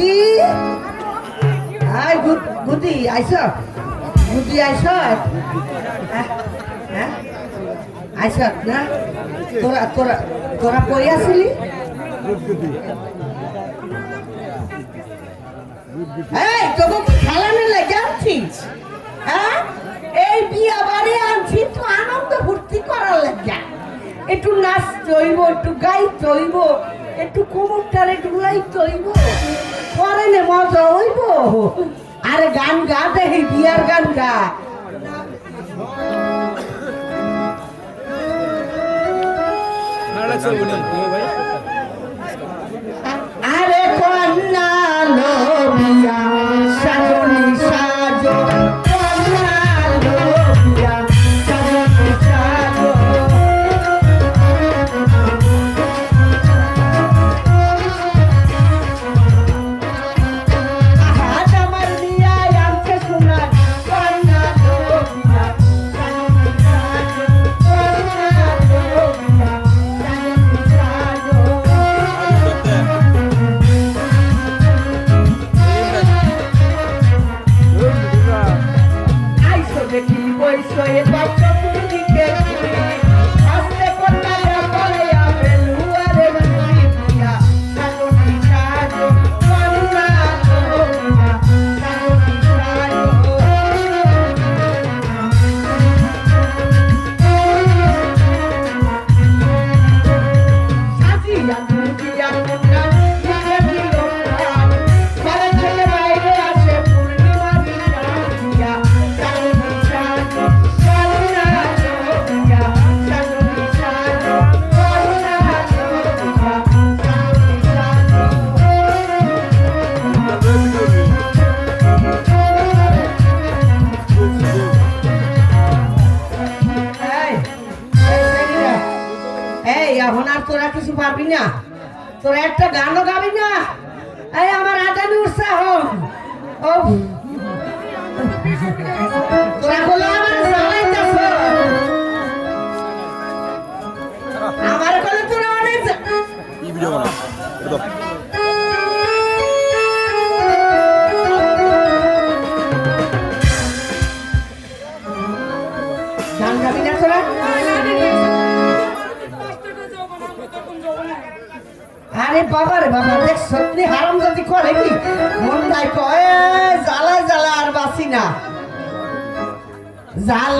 গুটি। আই গুটি আইস গুটি আইস হ্যাঁ, হ্যাঁ। আইস না? তোরা তোরা তোরা পড়ে আসলি? এই, তোকে খেলানো লেগে আনছিস হ্যাঁ? এই বিয়া বাড়ি আনছি, তো আনন্দ ভর্তি করার লেগে। একটু নাচ চইব, একটু গাই চইব, একটু কোমরটারে ঢুলাই চইব। ফরেনে মজা হইব। আরে গান গা দেখি বিয়ার গান গা। চলবো তোরা কিছু পারবি না? তোরা একটা গানও গাবি না? এই আমার আজানি উৎসাহ। আরে বাবা রে বাবা দেখ সত্যি হারাম জাতি করে কি? মনটাই কয় জ্বালা জ্বালা আর বাসি না। জ্বালা